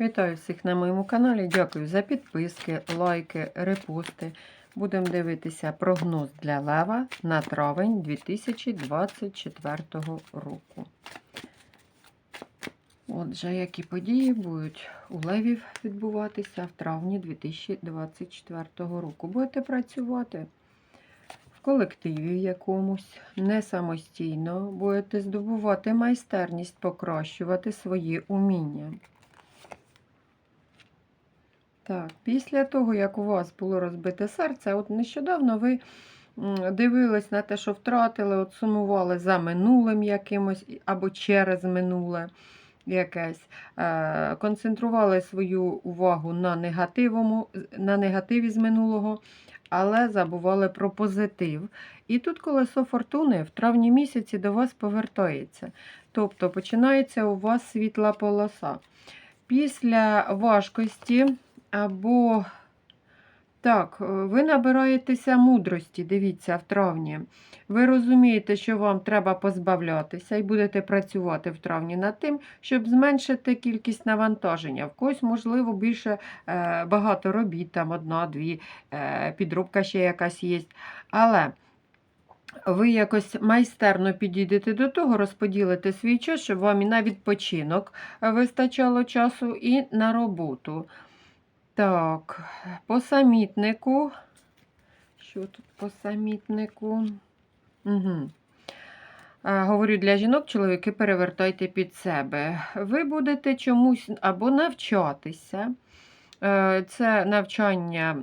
Вітаю всіх на моєму каналі. Дякую за підписки, лайки, репости. Будемо дивитися прогноз для лева на травень 2024 року. Отже, які події будуть у левів відбуватися в травні 2024 року. Будете працювати в колективі якомусь, не самостійно, будете здобувати майстерність, покращувати свої уміння. Так, після того, як у вас було розбите серце, от нещодавно ви дивились на те, що втратили, от сумували за минулим якимось або через минуле якесь, е, концентрували свою увагу на негативому, на негативі з минулого, але забували про позитив. І тут колесо фортуни в травні місяці до вас повертається. Тобто починається у вас світла полоса. Після важкості або так, е, ви набираєтеся мудрості, дивіться, в травні. Ви розумієте, що вам треба позбавлятися і будете працювати в травні над тим, щоб зменшити кількість навантаження. В когось, можливо, більше е, багато робіт, там одна-дві, е, підробка ще якась є. Але ви якось майстерно підійдете до того, розподілите свій час, щоб вам і на відпочинок вистачало часу, і на роботу. Так, по самітнику. Що тут по самітнику? Угу. Говорю для жінок, чоловіки, перевертайте під себе. Ви будете чомусь або навчатися. Е, Це навчання,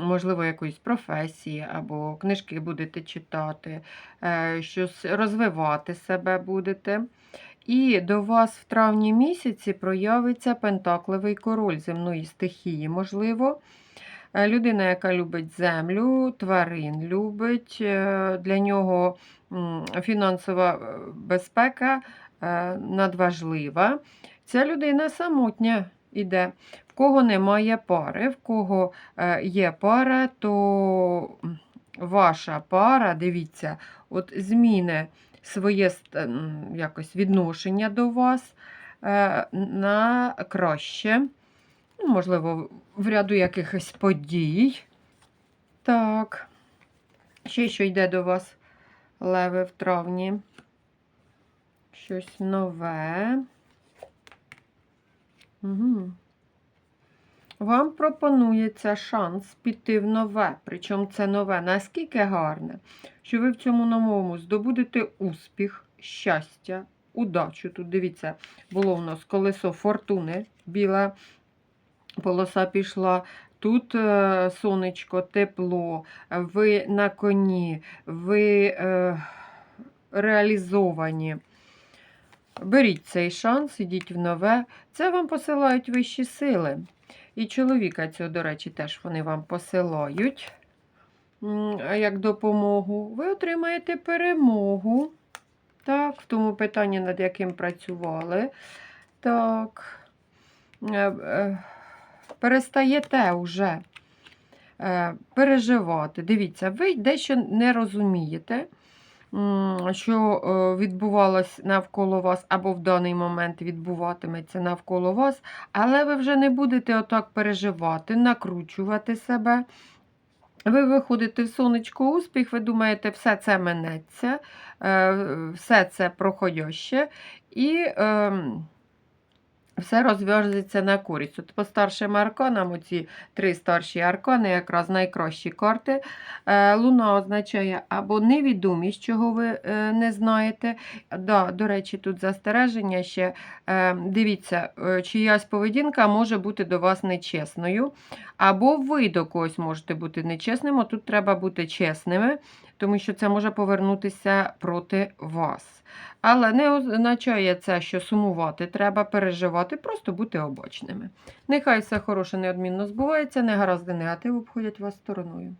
можливо, якоїсь професії, або книжки будете читати, е, щось розвивати себе будете. І до вас в травні місяці проявиться пентакливий король земної стихії. Можливо, Е, людина, яка любить землю, тварин любить, е, для нього фінансова е, безпека надважлива. Ця людина самотня іде. В кого немає пари, в кого є пара, то ваша пара, дивіться, от зміни своє якось відношення до вас е, на краще. Ну, можливо, в ряду якихось подій. Так. Ще що йде до вас леви в травні. Щось нове. Угу. Вам пропонується шанс піти в нове. Причому це нове наскільки гарне, що ви в цьому новому здобудете успіх, щастя, удачу. Тут дивіться, було в нас колесо фортуни, біла полоса пішла. Тут е, сонечко, тепло, ви на коні, ви е, реалізовані. Беріть цей шанс, ідіть в нове. Це вам посилають вищі сили. І чоловіка цього, до речі, теж вони вам посилають як допомогу. Ви отримаєте перемогу. Так, в тому питанні, над яким працювали. Так. Е, е, перестаєте вже е, переживати. Дивіться, ви дещо не розумієте, що е, відбувалось навколо вас, або в даний момент відбуватиметься навколо вас, але ви вже не будете отак переживати, накручувати себе. Ви виходите в сонечко успіх, ви думаєте, все це минеться, е, все це проходяще. І ем, все розв'яжеться на. От по старшим арканам, оці три старші аркани, якраз найкращі карти. Е, Луна означає або невідомість, чого ви е, не знаєте. Да, До речі, тут застереження ще. Е, Дивіться, чиясь поведінка може бути до вас нечесною, або ви до когось можете бути нечесним. Тут треба бути чесними, тому що це може повернутися проти вас. Але не означає це, що сумувати треба переживати, просто бути обочними. Нехай все хороше неодмінно збувається, негаразди негатив обходять вас стороною.